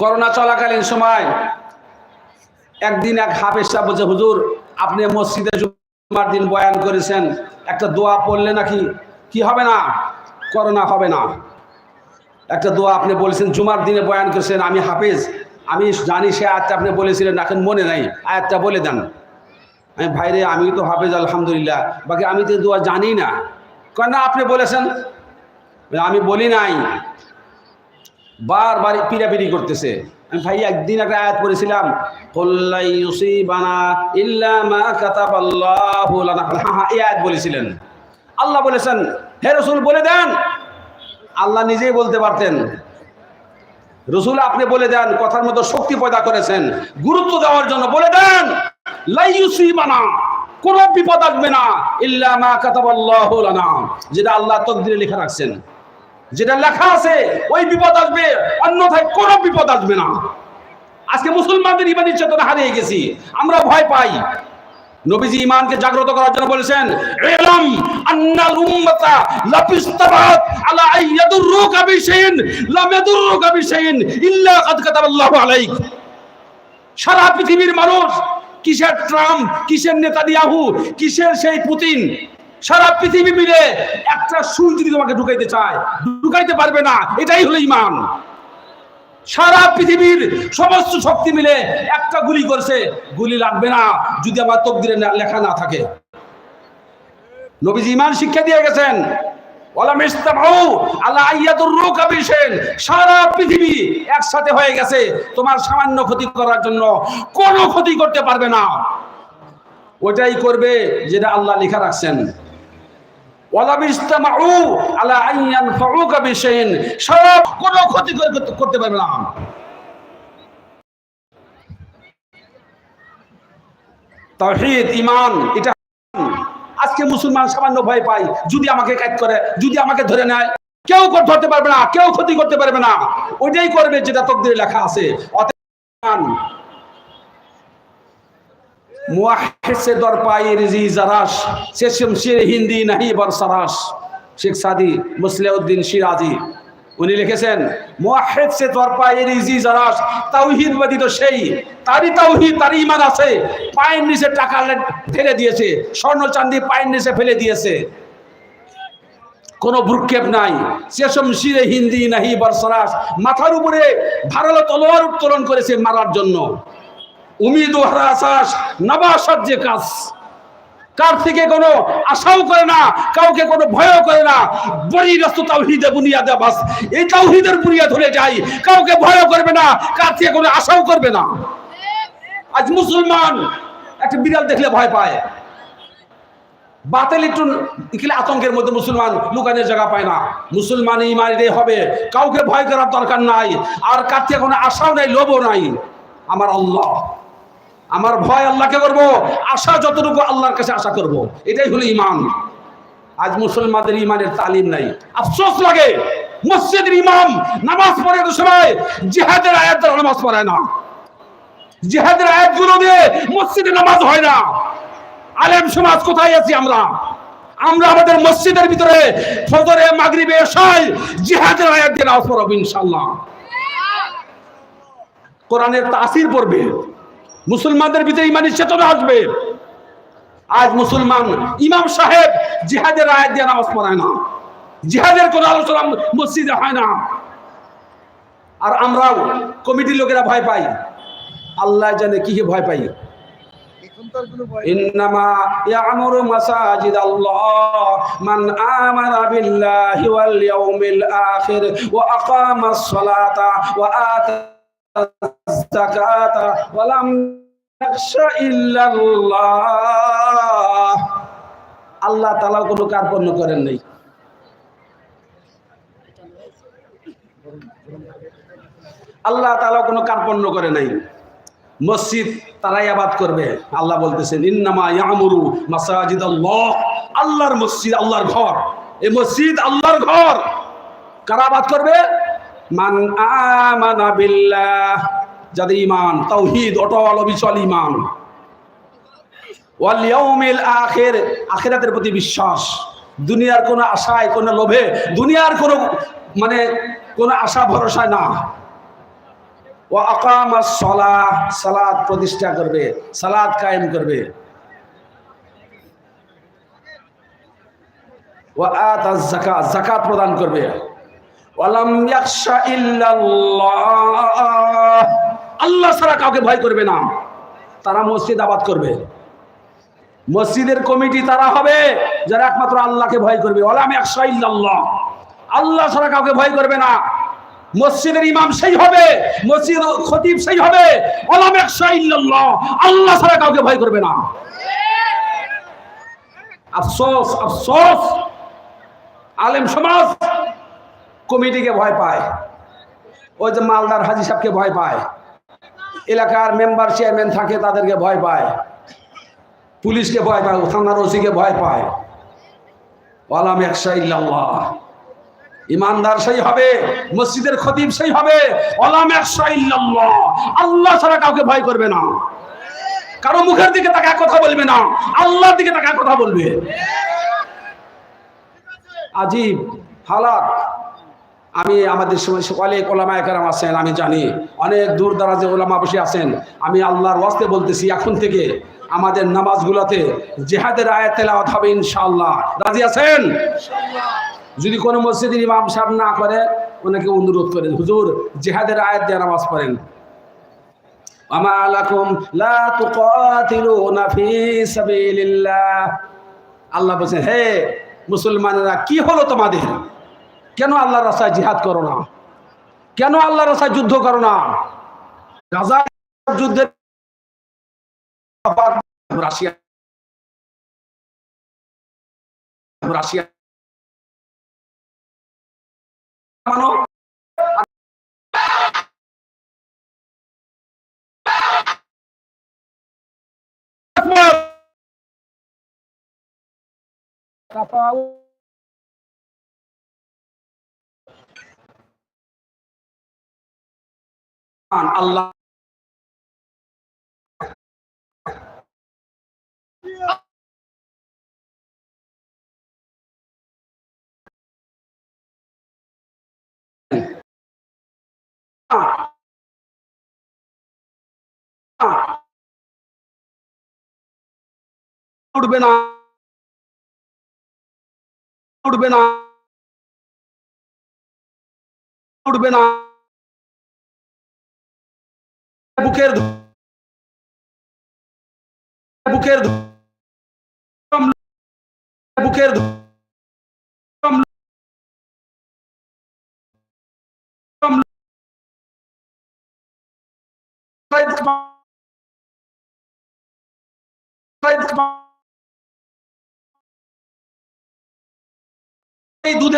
Corona চলাকালীন সময় একদিন এক হাফেজ সাহেব বলছে, হুজুর, আপনি মসজিদে জুমার দিন বয়ান করেছেন, একটা দোয়া পড়লে নাকি কি হবে না? করোনা হবে না। একটা দোয়া আপনি বলেছেন, জুমার দিনে বয়ান করেছেন, আমি হাফেজ, আমি জানি সে আয়াতটা আপনি বলেছিলেন, এখন মনে নাই, আয়াতটা বলে দেন। আমি, ভাইরে, আমি তো হাফেজ, আলহামদুলিল্লাহ, বাকি আমি তো দোয়া জানি না। কেন আপনি বলেছেন। আমি বলি নাই বারবার পিড়াপিড়ি করতেছে। আমি ভাই একদিন একটা আয়াত পড়েছিলাম কল্লাই ইউসিবানা ইল্লা মা কাতাবাল্লাহু লানা। এই আয়াত বলেছিলেন। আল্লাহ বলেছেন, হে রসুল, বলে দেন। আল্লাহ নিজেই বলতে পারতেন, রসুল, আপনি বলে দেন, কথার মতো শক্তি পয়দা করেছেন, গুরুত্ব দেওয়ার জন্য বলে দেন। লাই ইউসিবানা, কোন বিপদ আসবে না, ইল্লা মা কাতাবাল্লাহু লানা। যেটা আল্লাহ তকদিরে লেখা রাখছেন। যেটা লেখা আছে, ওই বিপদ আসবে, অন্যথায় কোনো বিপদ আসবে না। আজকে মুসলমানদের ইমানি চেতনা হারিয়ে গেছি, আমরা ভয় পাই। নবীজি ইমানকে জাগ্রত করার জন্য বলেছেন, ইলম আন্নাল উম্মাতা লাফিস্তাবাত আলা আইয়াদুররুকা বিশাইইন লাম ইয়াদুররুকা বিশাইইন ইল্লা কাদ কাতাবাল্লাহু আলাইক। সারা পৃথিবীর মানুষ, কিসের ট্রাম্প, কিসের নেতানিয়াহু, কিসের সেই পুতিন সারা পৃথিবী মিলে একটা সুই যদি তোমাকে ঢুকাইতে চায়, ঢুকাইতে পারবে না। এটাই হলো ইমান। সারা পৃথিবীর সমস্ত শক্তি মিলে একটা গুলি করছে, গুলি লাগবে না যদি আমার তকদিরে লেখা না থাকে। নবীজি ইমান শিক্ষা দিয়ে গেছেন। সারা পৃথিবী একসাথে হয়ে গেছে। তোমার সামান্য ক্ষতি করার জন্য কোনো ক্ষতি করতে পারবে না। ওটাই করবে যেটা আল্লাহ লেখা রাখছেন। আজকে মুসলমান সামান্য ভয় পাই যদি আমাকে কাজ করে, যদি আমাকে ধরে নেয়, কেউ ধরতে পারবে না, কেউ ক্ষতি করতে পারবে না। ওইটাই করবে যেটা তকদিরে লেখা আছে। ঈমান। মুআহিদ সে দর পায়ে রিজি জারাস সে শমশির হিন্দি নাহি বরসরাস শেখ সাদি মুসলিউদ্দিন সিরাজি, উনি লিখেছেন মুআহিদ সে দর পায়ে রিজি জারাস তাওহীদ ব্যতীত সেই, তারই তাওহীদ, তারই ঈমান আছে, পায়ের নিচে টাকা ফেলে দিয়েছে, স্বর্ণ চাঁদি পায়ের নিচে ফেলে দিয়েছে। কোনো ভ্রুক্ষেপ নাই। সেসম শিরে হিন্দি নাহি বরসরাস মাথার উপরে ধারালো তলোয়ার উত্তোলন করেছে মারার জন্য। উমিদ ও হারাসাস নবাসার যে কাজ। কার থেকে কোনো আশাও করে না, কাউকে কোনো ভয়ও করে না। বড়ি রাস্ত তাওহিদে বুনিয়াদে বাস এই তাওহিদের বুনিয়াদ ধরে যাই, কাউকে ভয়ও করবে না, কার থেকে কোনো আশাও করবে না। আজ মুসলমান একটা বিড়াল দেখলে ভয় পায়। বাতিল একটু ইকলে আতঙ্কের মধ্যে মুসলমান লুকানের জায়গা পায় না। মুসলমান ইমানিতে হবে, কাউকে ভয় করার দরকার নাই, আর কার থেকে কোনো আশাও নাই, লোভও নাই। আমার আল্লাহ আমার ভয় আল্লাহকে করব, আশা যতটুকু আল্লাহর কাছে আশা করব, এটাই হলো ইমান আজ মুসলমানদের ইমানের তালিম নাই। আফসোস লাগে, মসজিদের ইমাম নামাজ পড়ে তো সময় জিহাদের আয়াত নামাজ পড়ায় না। জিহাদের আয়াতগুলো দিয়ে মসজিদে নামাজ হয় না। আলেম সমাজ কোথায় আছি আমরা? আমরা আমাদের মসজিদের ভিতরে ফজরে, মাগরিবে, এশায় জিহাদের আয়াত দিয়ে নামাজ পড়াবো ইনশাআল্লাহ। কোরআনের তাসির পড়বে। মুসলমানদের ভিতরে ইমানি চেতনা আসবে। আজ মুসলমান ইমাম সাহেব জিহাদের রায় দিয়ে নামাজ পড়ায় না। জিহাদের কোনো আলোচনা মসজিদে হয় না। আর আমরাও কমিটির লোকেরা ভয় পাই। আল্লাহ জানে কি কি ভয় পাই। আল্লাহ الزكاة ولم يخش إلا الله আল্লাহ তালা কোনো কার্পণ্য করেন নাই আল্লাহ তালা কোনো কার্পণ্য করে নাই মসজিদ তারাই আবাদ করবে আল্লাহ বলতেছেন ইন্নামা ইয়ামুরু মাসাজিদ আল্লাহ আল্লাহর মসজিদ আল্লাহর ঘর এই মসজিদ আল্লাহর ঘর কারা আবাদ করবে মান আমানা বিল্লাহ যাদের ইমান তাওহীদ, অটল, অবিচল ইমান ওয়াল ইয়াউমিল আখির, আখিরাতের প্রতি বিশ্বাস। দুনিয়ার কোনো আশায়, কোনো লোভে, দুনিয়ার কোনো মানে কোনো আশা ভরসা না। ও আকামাস সলাহ সালাদ প্রতিষ্ঠা করবে, সালাদ কায়েম করবে। ও আতাজ জাকাত জাকাত প্রদান করবে। ওয়ালাম ইয়াখশা ইল্লাল্লাহ। আল্লাহ ছাড়া কাউকে ভয় করবে না। তারা মসজিদ আবাদ করবে। মসজিদের কমিটি তারা হবে, যারা একমাত্র আল্লাহকে ভয় করবে। ওলাম একশা ইল্লাল্লাহ। আল্লাহ ছাড়া কাউকে ভয় করবে না। মসজিদের ইমাম সেই হবে, মসজিদ খতিব সেই হবে। ওলাম একশা ইল্লাল্লাহ। আল্লাহ ছাড়া কাউকে ভয় করবে না। আফসোস আফসোস। আলেম সমাজ কমিটিকে ভয় পায়। ওই যে মালদার হাজি সাহেবকে ভয় পায়। এলাকার মেম্বার চেয়ারম্যান থাকে, তাদেরকে ভয় পায়। পুলিশকে ভয় পায়, থানার ওসিকে ভয় পায়। ওয়ালাম একশা ইমানদার সেই হবে, মসজিদের খতিব সেই হবে। ওয়ালাম একশা আল্লাহ ছাড়া কাউকে ভয় করবে না। কারও মুখের দিকে তাকে কথা বলবে না। আল্লাহর দিকে তাকে কথা বলবে। আজীব হালাত। আমি আমাদের সময় অনেক ওলামা একরাম আছেন, আমি জানি। অনেক দূর দারাজে ওলামা বসে আছেন। আমি আল্লাহর ওয়াস্তে বলতেছি, এখন থেকে আমাদের নামাজগুলোতে জেহাদের আয়াত তেলাওয়াত হবে ইনশাআল্লাহ। রাজি আছেন? যদি কোনো মসজিদের ইমাম সাহেব না করে, ওনাকে অনুরোধ করেন, হুজুর, জেহাদের আয়াত দিয়ে নামাজ পড়েন। আমা আল্লাহ বলছেন, হে মুসলমানেরা, কি হলো তোমাদের? কেন আল্লাহর রাস্তায় জিহাদ করো না? কেন আল্লাহর রাস্তায় যুদ্ধ করো না? গাজা যুদ্ধের রাশিয়া রাশিয়া মানো। আল্লাহ উঠবে না উঠবে না উঠবে না। Buquerdo. Buquerdo. Buquerdo. do